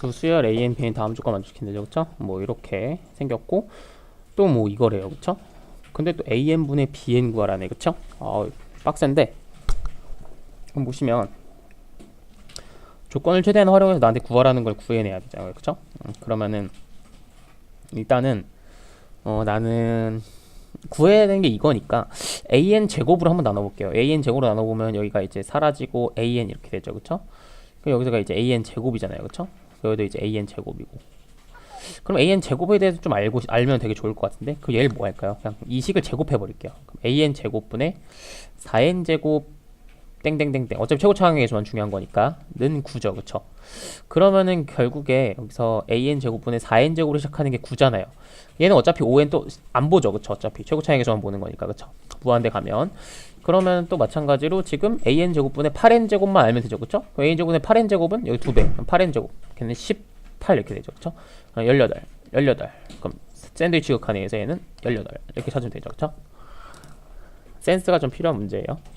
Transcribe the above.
두 수열 A, N, B는 다음 조건 만족시킨다. 그렇죠? 뭐 이렇게 생겼고 또 뭐 이거래요. 그렇죠? 근데 또 A, N 분의 B, N 구하라네. 그렇죠? 어, 빡센데. 그럼 보시면 조건을 최대한 활용해서 나한테 구하라는 걸 구해내야 되잖아요. 그렇죠? 음, 그러면은 일단은 어 나는 구해야 되는 게 이거니까 an 제곱으로 한번 나눠볼게요. an 제곱으로 나눠보면 여기가 이제 사라지고 an 이렇게 되죠, 그렇죠? 여기서가 이제 an 제곱이잖아요, 그렇죠? 여기도 이제 an 제곱이고. 그럼 an 제곱에 대해서 좀 알고 알면 되게 좋을 것 같은데 그 얘를 뭐 할까요? 그냥 이 식을 제곱해 버릴게요. an 제곱분의 4n 제곱 땡땡땡땡 어차피 최고 차항에서만 중요한 거니까 는 9죠, 그렇죠? 그러면은 결국에 여기서 an 제곱분의 4n 제곱으로 시작하는 게 9잖아요. 얘는 어차피 5n 또 안 보죠, 그쵸? 어차피 최고 차항에서만 보는 거니까, 그쵸? 무한대 가면 그러면 또 마찬가지로 지금 an 제곱분의 8n 제곱만 알면 되죠, 그쵸? 그럼 a 제곱분의 8n 제곱은 여기 두 배, 8n 제곱, 걔는 18 이렇게 되죠, 그쵸? 18, 18. 그럼 샌드위치 극한에서 얘는 18 이렇게 찾으면 되죠, 그쵸? 센스가 좀 필요한 문제예요.